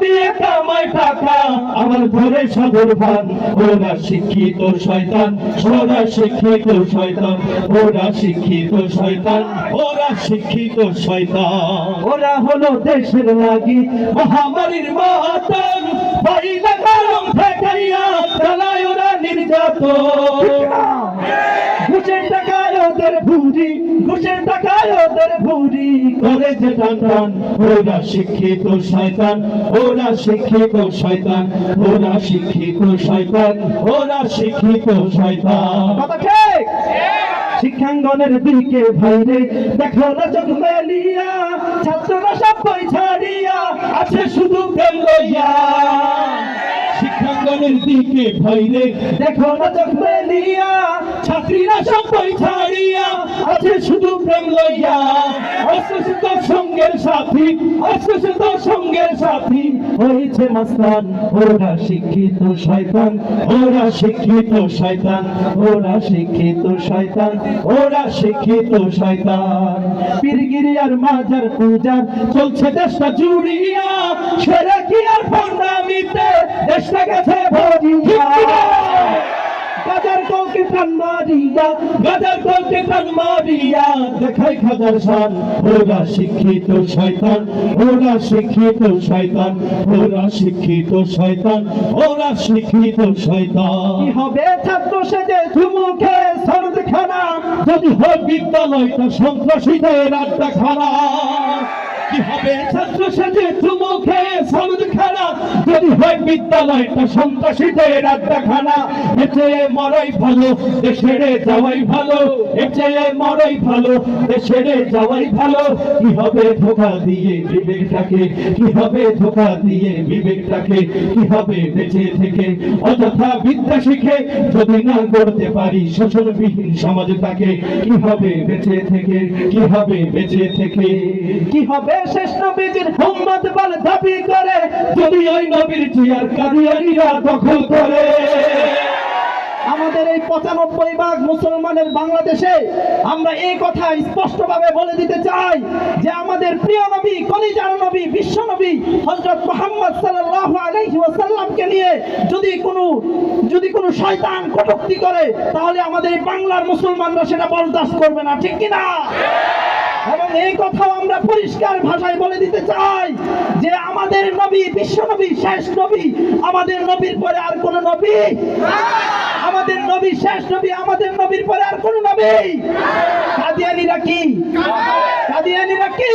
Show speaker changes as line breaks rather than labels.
দিয়ে কামায় টাকা আবার ধরে সাধুর ভান, ওরা শিক্ষিত শয়তান ওরা শিক্ষিত শয়তান, ওরা শিক্ষিত শয়তান, ওরা শিক্ষিত শয়তান।
ওরা হলো দেশের লাগি
মহামারীর মতন ওরা নির্যাতন।
ওদের ভুরি
করে যে টান টান ওরা শিক্ষিত শয়তান ওরা শিক্ষিত শয়তান ওরা শিক্ষিত শয়তান ওরা শিক্ষিত শয়তান।
কথা ঠিক। শিক্ষাঙ্গনের দিকে ভাইরে দেখো না চোখ মেলিয়া ছাত্ররা সব বই ছাড়িয়া
আছে শুধু প্রেম লইয়া। শিক্ষাঙ্গনের দিকে ভয়রে
দেখো না
ছাত্রীরা ছাড়িয়া আছে শুধু প্রেম লইয়া। সঙ্গের সাথী সঙ্গের সাথী
হয়েছে মাস্তান। ওরা শিক্ষিত শয়তান,
ওরা শিক্ষিত শয়তান,
ওরা শিক্ষিত শয়তান,
ওরা শিক্ষিত শয়তান।
মাজার পূজার
চলছে দেশটা জুড়িয়া। সেরা কি আর ফন্ডামিতে গেছে ভরিয়া
মারিয়া
গাজার মারিয়া দেখাই খাজার শান ওরা শিক্ষিত শয়তান ওরা শিক্ষিত শয়তান ওরা শিক্ষিত শয়তান ওরা শিক্ষিত শয়তান।
কি হবে ছাত্র সেজে ধুমুখে সরদ খানা
যদি হয় বিদ্যালয়টা সন্ত্রাসীদের আড্ডা খানা কি হবে ছাত্র সাথে চুমুখে সরদ খানা যদি হয় বিদ্যালয়টা সন্ত্রাসীদের আড্ডা খানা এতে মরাই ভালো যাওয়াই ভালো, এতে মরাই ভালো যাওয়াই ভালো। কি হবে ধোকা দিয়ে বিবেকটাকে, কি হবে ধোকা দিয়ে বিবেকটাকে, কি হবে বেঁচে থেকে? অযথা বিদ্যা শিখে যদি না করতে পারি শোষণবিহীন সমাজটাকে কি হবে বেঁচে থেকে? কি হবে বেঁচে থেকে?
কি হবে শেষ নবীজির বলে দাবি করে
যদি ওই নবীর জিয়ার কাদিয়ানিরা দখল করে,
আমাদের এই পঁচানব্বই ভাগ মুসলমানের বাংলাদেশে আমরা এই কথা স্পষ্টভাবে বলে দিতে চাই যে আমাদের প্রিয় নবী, কলিজার নবী, বিশ্ব নবী হজরত মোহাম্মদ সাল্লাহ নিয়ে যদি কোনো যদি কোনো শয়তান কটূক্তি করে, তাহলে আমাদের এই বাংলার মুসলমানরা সেটা বরদাস্ত করবে না, ঠিক কিনা? এবং এই কথাও আমরা পরিষ্কার ভাষায় বলে দিতে চাই। আমাদের নবী, বিশ্ব নবী, শেষ নবী, আমাদের নবীর পরে আর কোন নবী? আমাদের নবী, শেষ নবী, আমাদের নবীর পরে আর কোন নবী? কাদিয়ানিরা কি? কাদিয়ানিরা কি?